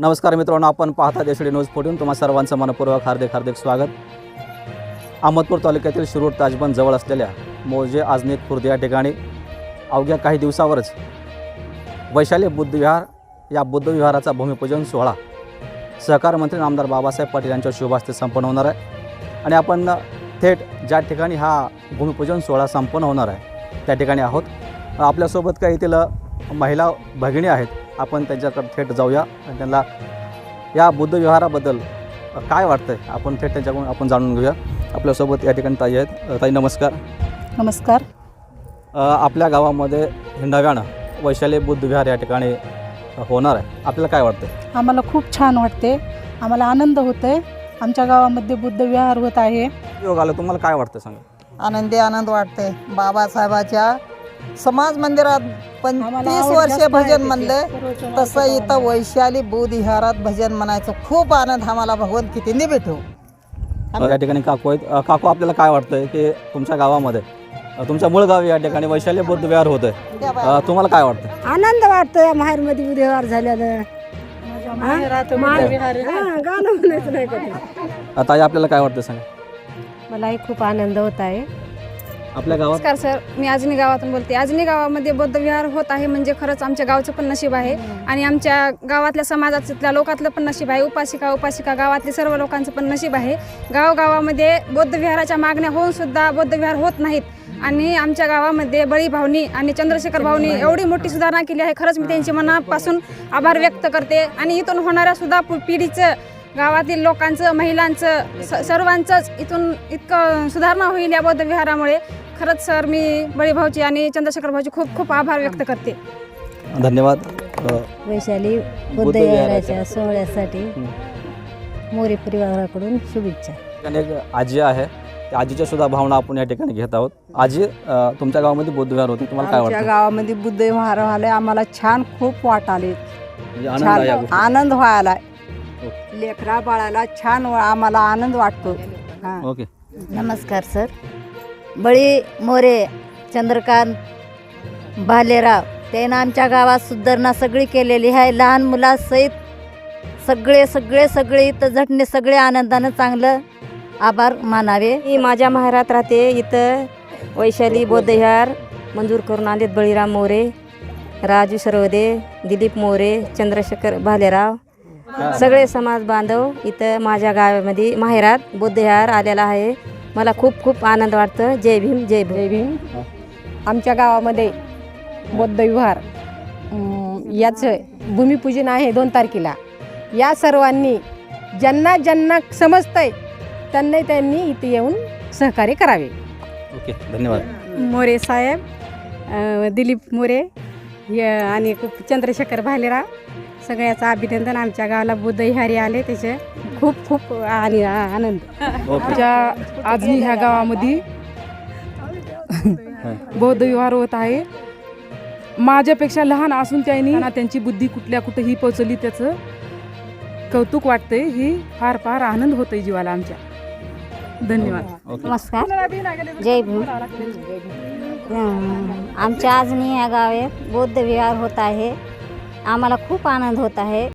नमस्कार मित्रांनो आपण पाहता देशडी न्यूज फोटून तुम्हा सर्वांचं मनपूर्वक हार्दिक हार्दिक स्वागत. अहमदपूर तालुक्यातील शिरूर ताजबंद जवळ असलेल्या मोजे आजनी खुर्द या ठिकाणी अवघ्या काही दिवसावरच वैशाली बुद्धविहार या बुद्धविहाराचा भूमिपूजन सोहळा सहकार मंत्री आमदार बाबासाहेब पाटील यांच्या शुभ हस्ते संपन्न होणार आहे. आणि आपण थेट ज्या ठिकाणी हा भूमिपूजन सोहळा संपन्न होणार आहे त्या ठिकाणी आहोत. आपल्यासोबत काही येथील महिला भगिनी आहेत आपण त्यांच्याकडे थेट जाऊया आणि त्यांना या बुद्धविहाराबद्दल काय वाटतं आहे आपण थेट त्यांच्याकडून आपण जाणून घेऊया. आपल्यासोबत या ठिकाणी ताई आहेत. ताई नमस्कार. नमस्कार. आपल्या गावामध्ये नव्यानं वैशाली बुद्धविहार या ठिकाणी होणार आहे. आपल्याला काय वाटतं आम्हाला खूप छान वाटते. आम्हाला आनंद होतोय. आमच्या गावामध्ये बुद्ध विहार होत आहे. योग आलं तुम्हाला काय वाटतं सांगा? आनंदी आनंद वाटते बाबासाहेबाच्या समाज मंदिरात पंचवीस वर्ष भजन. म्हणले तसं. इथं वैशाली बुधविहारात भजन म्हणायचं. खूप आनंद आम्हाला भगवंत किती भेटू. या ठिकाणी काकू आहेत. अ, काकू आपल्याला काय वाटतंय की तुमच्या गावामध्ये अ, तुमच्या मूळ गावी या ठिकाणी वैशाली बुद्धविहार होत आहे तुम्हाला काय वाटतं आनंद वाटतोय माहेरमध्ये उद्यावर झाल्यानं. बुद्ध विहार. हा, गाणं म्हणायचं नाही कधी अ, ताई आपल्याला काय वाटतं सांगा? मलाही खूप आनंद होत आहे. आपल्या गावात? नमस्कार सर मी आजनी गावातून बोलते. आजनी गावामध्ये बौद्ध विहार होत आहे म्हणजे खरंच आमच्या गावचं पण नशीब आहे. आणि आमच्या गावातल्या समाजातल्या लोकातलं पण नशीब आहे. उपासिका उपासिका गावातले सर्व लोकांचं पण नशीब आहे. गावगावामध्ये बौद्ध विहाराच्या मागण्या होऊन सुद्धा बौद्ध विहार होत नाहीत. आणि आमच्या गावामध्ये बळी भावनी आणि चंद्रशेखर भावनी एवढी मोठी सुधारणा केली आहे. खरंच मी त्यांच्या मनापासून आभार व्यक्त करते. आणि इथून होणाऱ्या सुद्धा पु- पिढीचं गावातील लोकांचं महिलांचं स सर्वांचंच इथून इतकं सुधारणा होईल या बौद्ध विहारामुळे. खरंच सर मी बळीभाऊची आणि चंद्रशेखर भाऊची खूप खूप आभार व्यक्त करते. धन्यवाद. वैशाली बुद्धविहाराच्या सोहळ्यासाठी. मोरे परिवाराकडून शुभेच्छा. ठिकाणी एक आजी आहे. त्या आजीच्या सुद्धा भावना आपण या ठिकाणी घेत आहोत. आजी अ, तुमच्या गावामध्ये बुद्धविहार होती तुम्हाला काय आमच्या वाटतं? गावामध्ये बुद्ध विहार व्हायला आम्हाला छान खूप वाटाले म्हणजे आनंद आहे या छान. आनंद व्हायला. लेकरा बाळाला छान वा- आम्हाला आनंद वाटतो. हा. ओके. नमस्कार सर. बळी मोरे चंद्रकांत भालेराव त्यानं आमच्या गावात सुधारणा सगळी केलेली आहे. लहान मुलासहित सगळे सगळे सगळे इथं झटणे सगळे आनंदानं चांगलं आभार मानावे. मी माझ्या माहेरात राहते इथं वैशाली बौद्धविहार मंजूर करून आलेत बळीराम मोरे राजू सरवदे दिलीप मोरे चंद्रशेखर भालेराव. सगळे समाज बांधव इथं माझ्या गावामध्ये माहेरात बौद्धविहार आलेला आहे. मला खूप खूप आनंद वाटतं. जय भीम जय भीम. जय भीम. आमच्या गावामध्ये बौद्ध विहार अं, याचं भूमिपूजन आहे दोन तारखेला. या सर्वांनी ज्यांना ज्यांना समजतंय त्यांनी त्यांनी इथे येऊन सहकार्य करावे. ओके धन्यवाद. मोरे साहेब अ, दिलीप मोरे य- आणि चंद्रशेखर भालेराव सगळ्याचं अभिनंदन. आमच्या गावाला बुद्धविहारी आले त्याचे खूप खूप आणि आनंद. आमच्या आजनी ह्या गावामध्ये बौद्ध विहार होत आहे. माझ्यापेक्षा लहान असून त्यांनी त्यांची बुद्धी कुठल्या कुठेही पोचवली त्याचं कौतुक वाटतंय. ही फार फार आनंद होतोय जीवाला आमच्या. धन्यवाद. नमस्कार. जय भीम. आमच्या आजनी या गावात बौद्ध विहार होत आहे. आम्हाला खूप आनंद होत आहे.